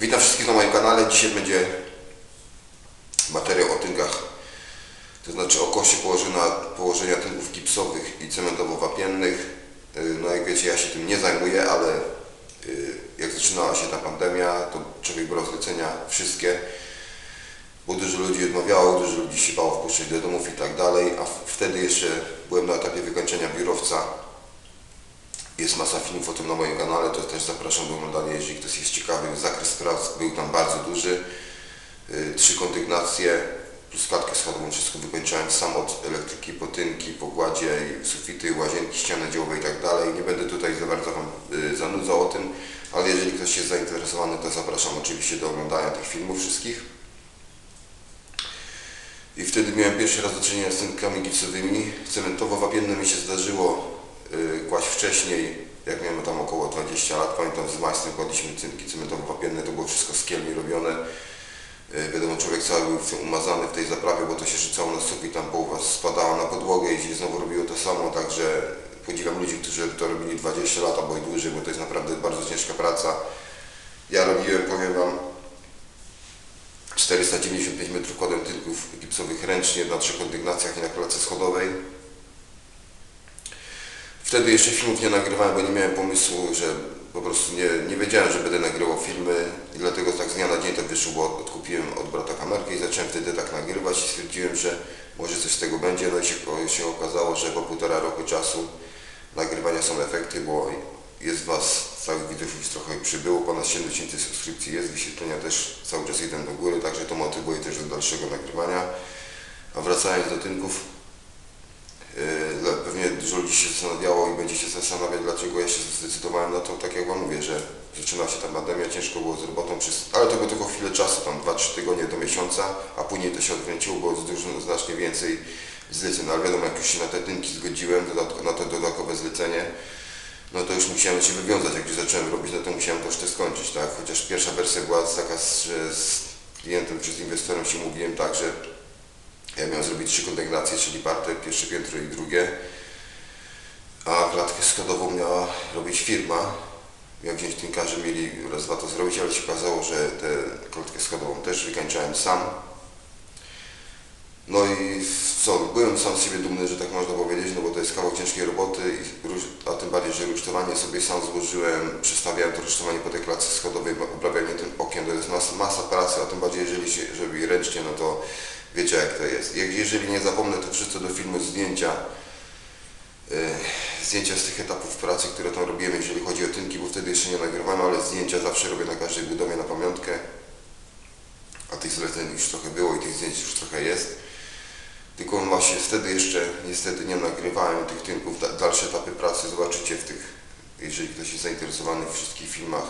Witam wszystkich na moim kanale. Dzisiaj będzie materiał o tynkach, to znaczy o kosie położenia, położenia tynków gipsowych i cementowo-wapiennych. Yy, No jak wiecie, ja się tym nie zajmuję, ale yy, jak zaczynała się ta pandemia, to człowiek brał zlecenia wszystkie, bo dużo ludzi odmawiało, dużo ludzi się bało wpuszczać do domów i tak dalej, a wtedy jeszcze byłem na etapie wykończenia biurowca. Jest masa filmów o tym na moim kanale, to też zapraszam do oglądania, jeżeli ktoś jest ciekawy. Zakres prac był tam bardzo duży. Yy, Trzy kondygnacje plus klatkę schodową, wszystko wykończałem sam od elektryki, potynki, pogładzie, sufity, łazienki, ściany dziełowe i tak dalej. Nie będę tutaj za bardzo Wam yy, zanudzał o tym, ale jeżeli ktoś jest zainteresowany, to zapraszam oczywiście do oglądania tych filmów wszystkich. I wtedy miałem pierwszy raz do czynienia z tynkami gipsowymi. Cementowo-wapienne mi się zdarzyło kłaść wcześniej, jak miałem tam około 20 lat. Pamiętam z majstrem kładliśmy tynki cementowo-wapienne, to było wszystko z kielni robione. Yy, wiadomo, człowiek cały był w tym umazany w tej zaprawie, bo to się rzucało na sufit, tam połowa spadała na podłogę i znowu robiło to samo, także podziwiam ludzi, którzy to robili 20 lat albo i dłużej, bo to jest naprawdę bardzo ciężka praca. Ja robiłem, powiem Wam, 495 metrów kładem tynków gipsowych ręcznie na trzech kondygnacjach i na klatce schodowej. Wtedy jeszcze filmów nie nagrywałem, bo nie miałem pomysłu, że po prostu nie, nie wiedziałem, że będę nagrywał filmy i dlatego tak z dnia na dzień to wyszło, bo odkupiłem od brata kamerkę i zacząłem wtedy tak nagrywać i stwierdziłem, że może coś z tego będzie. No i się, się okazało, że po półtora roku czasu nagrywania są efekty, bo jest Was, całych widzów już trochę przybyło, ponad 7 tysięcy subskrypcji jest, wyświetlenia też cały czas idą do góry, także to motywuje też do dalszego nagrywania. A wracając do tynków, dużo ludzi się zastanawiało i będzie się zastanawiać, dlaczego ja się zdecydowałem na to, tak jak Wam mówię, że zaczynała się ta pandemia, ciężko było z robotą, przez, ale to było tylko chwilę czasu, tam 2-3 tygodnie do miesiąca, a później to się odkręciło, było dużo, znacznie więcej zleceń, no ale wiadomo, jak już się na te tynki zgodziłem, na to dodatkowe zlecenie, no to już musiałem się wywiązać, jak już zacząłem robić, no to musiałem to skończyć, tak? Chociaż pierwsza wersja była taka, że z klientem czy z inwestorem się mówiłem tak, że ja miałem zrobić trzy kondygnacje, czyli parter, pierwsze piętro i drugie, klatkę schodową miała robić firma. Miał wziąć tynkarze, mieli raz, dwa to zrobić, ale się okazało, że tę klatkę schodową też wykańczałem sam. No i co, byłem sam z siebie dumny, że tak można powiedzieć, no bo to jest kawał ciężkiej roboty, a tym bardziej, że rusztowanie sobie sam złożyłem, przestawiałem to rusztowanie po tej klatce schodowej, obrabianie tym okien, to jest masa, masa pracy, a tym bardziej, jeżeli się robi ręcznie, no to wiecie jak to jest. Jeżeli nie zapomnę, to wrzucę do filmu zdjęcia, zdjęcia z tych etapów pracy, które tam robiłem, jeżeli chodzi o tynki, bo wtedy jeszcze nie nagrywałem, ale zdjęcia zawsze robię na każdej budowie na pamiątkę, a tych zleceń już trochę było i tych zdjęć już trochę jest. Tylko właśnie wtedy jeszcze niestety nie nagrywałem tych tynków. Da- Dalsze etapy pracy zobaczycie w tych, jeżeli ktoś jest zainteresowany w wszystkich filmach.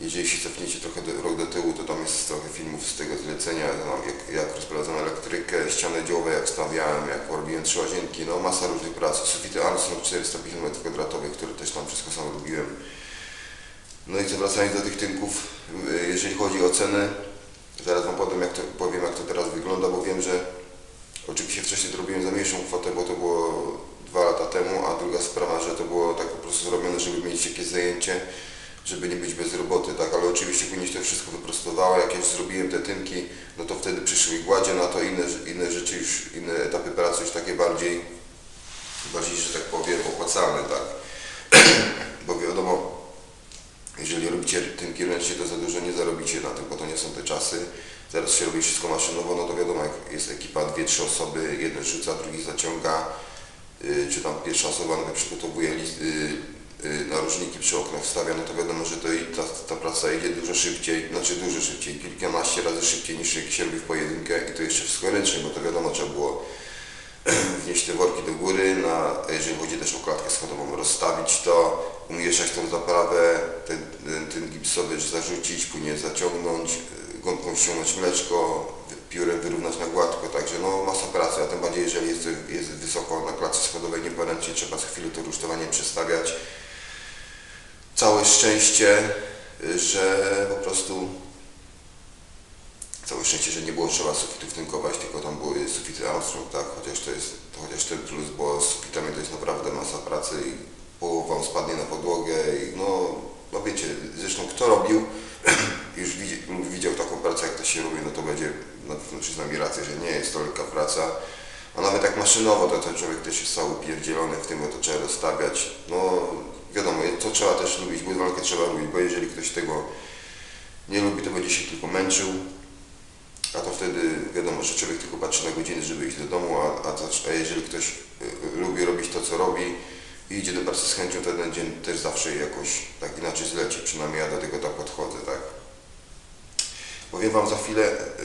Jeżeli się cofniecie trochę do, rok do tyłu, to tam jest trochę filmów z tego zlecenia, no, jak, jak rozprowadzam elektrykę, ściany dziołowe, jak stawiałem, jak robiłem trzy łazienki, no masa różnych prac. Sufity Armstrong 450 m2, które też tam wszystko sam robiłem. No i co wracając do tych tynków, y, jeżeli chodzi o ceny, zaraz Wam powiem jak to, powiem jak to teraz wygląda, bo wiem, że Oczywiście wcześniej to robiłem za mniejszą kwotę, bo to było dwa lata temu, a druga sprawa, że to było tak po prostu zrobione, żeby mieć jakieś zajęcie, żeby nie być bez roboty, tak, ale oczywiście później się to wszystko wyprostowało, jak już zrobiłem te tynki, no to wtedy przyszły gładzie na to, inne, inne rzeczy już, inne etapy pracy już takie bardziej, bardziej, że tak powiem, opłacalne, tak, bo wiadomo, jeżeli robicie tynki ręcznie, to za dużo nie zarobicie na tym, bo to nie są te czasy. Teraz się robi wszystko maszynowo, no to wiadomo, jak jest ekipa, dwie, trzy osoby, jeden rzuca, drugi zaciąga, yy, czy tam pierwsza osoba nawet przygotowuje list, yy, narożniki przy oknach wstawia, no to wiadomo, że to i ta, ta praca idzie dużo szybciej, znaczy dużo szybciej, kilkanaście razy szybciej niż jak się robi w pojedynkę i to jeszcze wszystko ręcznie, bo to wiadomo, trzeba było wnieść te worki do góry, na, jeżeli chodzi też o klatkę schodową, rozstawić to, umieszać tą zaprawę, ten, ten, ten gipsowy zarzucić, później zaciągnąć, y, gąbką ściągnąć mleczko, piórem wyrównać na gładko, także no masa pracy, a tym bardziej jeżeli jest, jest wysoko na klatce schodowej nieporęcznie, trzeba co chwilę to rusztowanie przestawiać całe szczęście, że po prostu całe szczęście, że nie było trzeba sufitów tynkować, tylko tam były sufity Armstrong, tak? Chociaż to jest, to chociaż ten plus, bo z sufitami to jest naprawdę masa pracy i połowa wam spadnie na podłogę i no, no wiecie, zresztą kto robił, już widział, widział taką pracę, jak to się robi, no to będzie na pewno przyzna znaczy mi rację, że nie jest to lekka praca. A nawet jak maszynowo, to ten człowiek też jest cały upierdzielony w tym, bo to trzeba rozstawiać. No wiadomo, to trzeba też lubić, budowlankę trzeba lubić, bo jeżeli ktoś tego nie lubi, to będzie się tylko męczył. A to wtedy wiadomo, że człowiek tylko patrzy na godziny, żeby iść do domu, a, a, a jeżeli ktoś y, lubi robić to, co robi i idzie do pracy z chęcią, to ten dzień też zawsze jakoś tak inaczej zleci. Przynajmniej ja do tego tak podchodzę, tak. Powiem Wam za chwilę,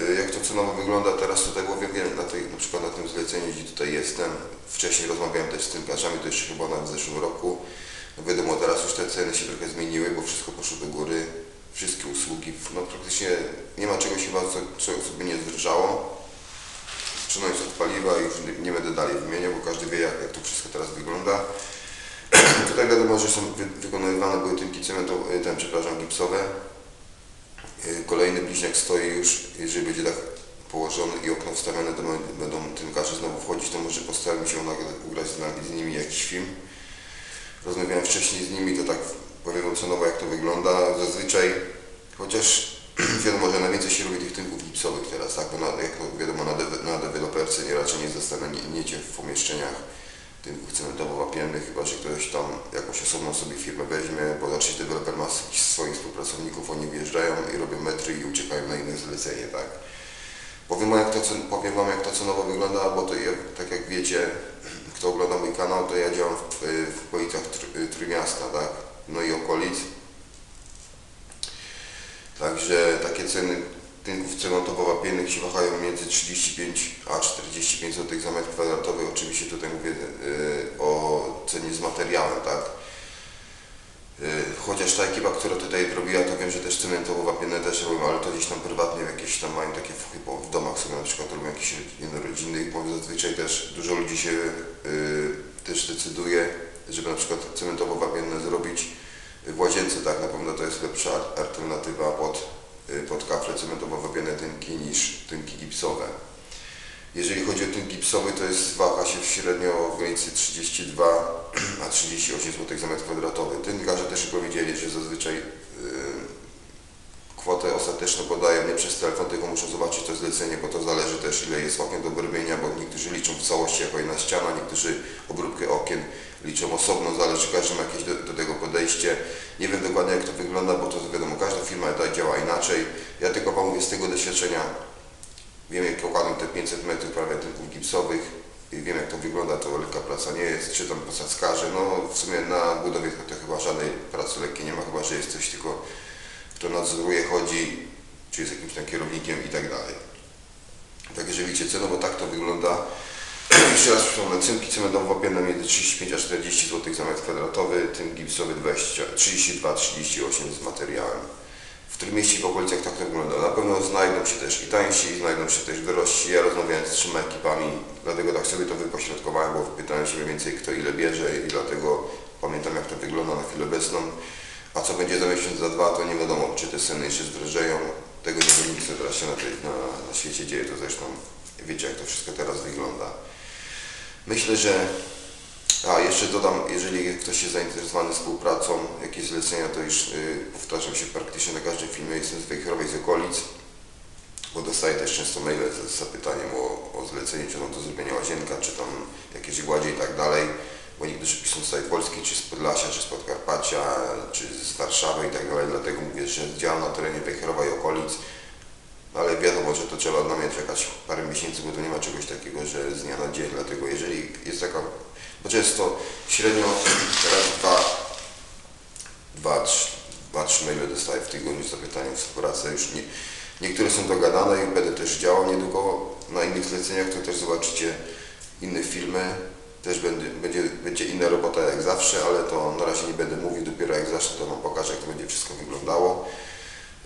y, jak to cenowo wygląda teraz tutaj, bo wiem, na, tej, na przykład na tym zleceniu, gdzie tutaj jestem. Wcześniej rozmawiałem też z tynkarzami, to jeszcze chyba nawet w zeszłym roku. No wiadomo, teraz już te ceny się trochę zmieniły, bo wszystko poszło do góry. Wszystkie usługi, no praktycznie nie ma czegoś chyba, co, co sobie nie zdrożało. Zaczynając od paliwa, już nie- będę dalej wymieniał, bo każdy wie, jak, jak to wszystko teraz wygląda. Tutaj wiadomo, że są wy, wykonywane były tynki cementowe, ten, przepraszam, gipsowe. Y, Kolejny bliźniak stoi już, jeżeli będzie dach położony i okno wstawione, to będą- tynkarze znowu wchodzić, to może postaramy się ugrać z, nimi jakiś film. Rozmawiałem wcześniej z nimi, to tak powiem cenowo jak to wygląda. Zazwyczaj, chociaż wiadomo, że najwięcej się robi tych tynków gipsowych teraz, tak? Bo na, jak wiadomo na, dewe, na deweloperce nie raczej nie zastanawiacie w pomieszczeniach tynków cementowo-wapiennych, chyba że ktoś tam jakąś osobną sobie firmę weźmie, bo raczej deweloper ma swoich współpracowników, oni wjeżdżają i robią metry i uciekają na inne zlecenie, tak? Powiem wam, jak to, powiem wam, jak to cenowo wygląda, bo to jak, tak jak wiecie, kto ogląda mój kanał, to ja działam w, w okolicach Tr- tak? No i okolic. Także takie ceny tynków cementowo-wapiennych się wahają między 35 a 45 zł za metr kwadratowy. Oczywiście tutaj mówię y, o cenie z materiałem, tak? Y, Chociaż ta ekipa, która tutaj robiła, to wiem, że też cementowo-wapienne też robią, ale to gdzieś tam prywatnie jakieś tam mają takie chyba w domach sobie na przykład robią jakieś jednorodzinnych, bo zazwyczaj też dużo ludzi się y, też decyduje, żeby na przykład cementowo-wapienne zrobić w łazience, tak na pewno to jest niż tynki gipsowe. Jeżeli chodzi o tynk gipsowy, to jest waha się średnio w granicy 32 a 38 zł za metr kwadratowy. Tynkarze też powiedzieli, że zazwyczaj yy, kwotę ostateczną podają nie przez telefon, tylko muszą zobaczyć to zlecenie, bo to zależy też ile jest okien do wyrobienia, bo niektórzy liczą w całości jako jedna ściana, niektórzy obróbkę okien liczą osobno, zależy, każdy ma jakieś do, do tego podejście. Nie wiem dokładnie jak to wygląda, bo to wiadomo, każda firma tak działa inaczej. Ja tylko Wam mówię z tego doświadczenia, wiem jak układam te 500 metrów prawie tynków gipsowych i wiem jak to wygląda, to lekka praca nie jest, czy tam posadzkarze, no w sumie na budowie to, to chyba żadnej pracy lekkiej nie ma, chyba że jest coś tylko kto nadzoruje, chodzi, czy jest jakimś tam kierownikiem i tak dalej. Także widzicie, cenowo tak to wygląda. Jeszcze raz przypomnę, cynki cementowo-wapienne między 35 a 40 zł za metr kwadratowy, tynk gipsowy 20, 32-38 z materiałem. W którym mieście w okolicach tak to wygląda. Na pewno znajdą się też i tańsi, znajdą się też drożsi. Ja rozmawiałem z trzema ekipami, dlatego tak sobie to wypośrodkowałem, bo pytałem się mniej więcej kto ile bierze i dlatego pamiętam jak to wygląda na chwilę obecną. A co będzie za miesiąc, za dwa, to nie wiadomo, czy te ceny jeszcze zdrożeją. Tego nie wiem, nic teraz się na, tej, na, na świecie dzieje, to zresztą wiecie, jak to wszystko teraz wygląda. Myślę, że a jeszcze dodam, jeżeli ktoś jest zainteresowany współpracą, jakieś zlecenia, to już y, powtarzam się praktycznie na każdym filmie, jestem z Wejherowej z okolic, bo dostaję też często maile z, z zapytaniem o, o zlecenie, czy tam do zrobienia łazienka, czy tam jakieś gładzie i tak dalej, bo niektórzy piszą z całej Polski, czy z Podlasia, czy z Podkarpacia, czy z Warszawy i tak dalej, dlatego mówię, że działam na terenie Wejherowa i okolic, no ale wiadomo, że to trzeba na mnie czekać parę miesięcy, bo to nie ma czegoś takiego, że z dnia na dzień, dlatego jeżeli jest taka, bo często średnio raz, dwa, dwa, trzy, dwa, trzy maile dostaję w tygodniu z zapytaniem współpracę, już nie, niektóre są dogadane i będę też działał niedługo na innych zleceniach, to też zobaczycie inne filmy, też będzie, będzie, będzie inna robota jak zawsze, ale to na razie nie będę mówił, dopiero jak zacznę to Wam pokażę, jak to będzie wszystko wyglądało.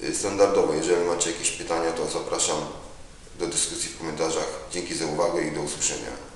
Y, Standardowo, jeżeli macie jakieś pytania, to zapraszam do dyskusji w komentarzach. Dzięki za uwagę i do usłyszenia.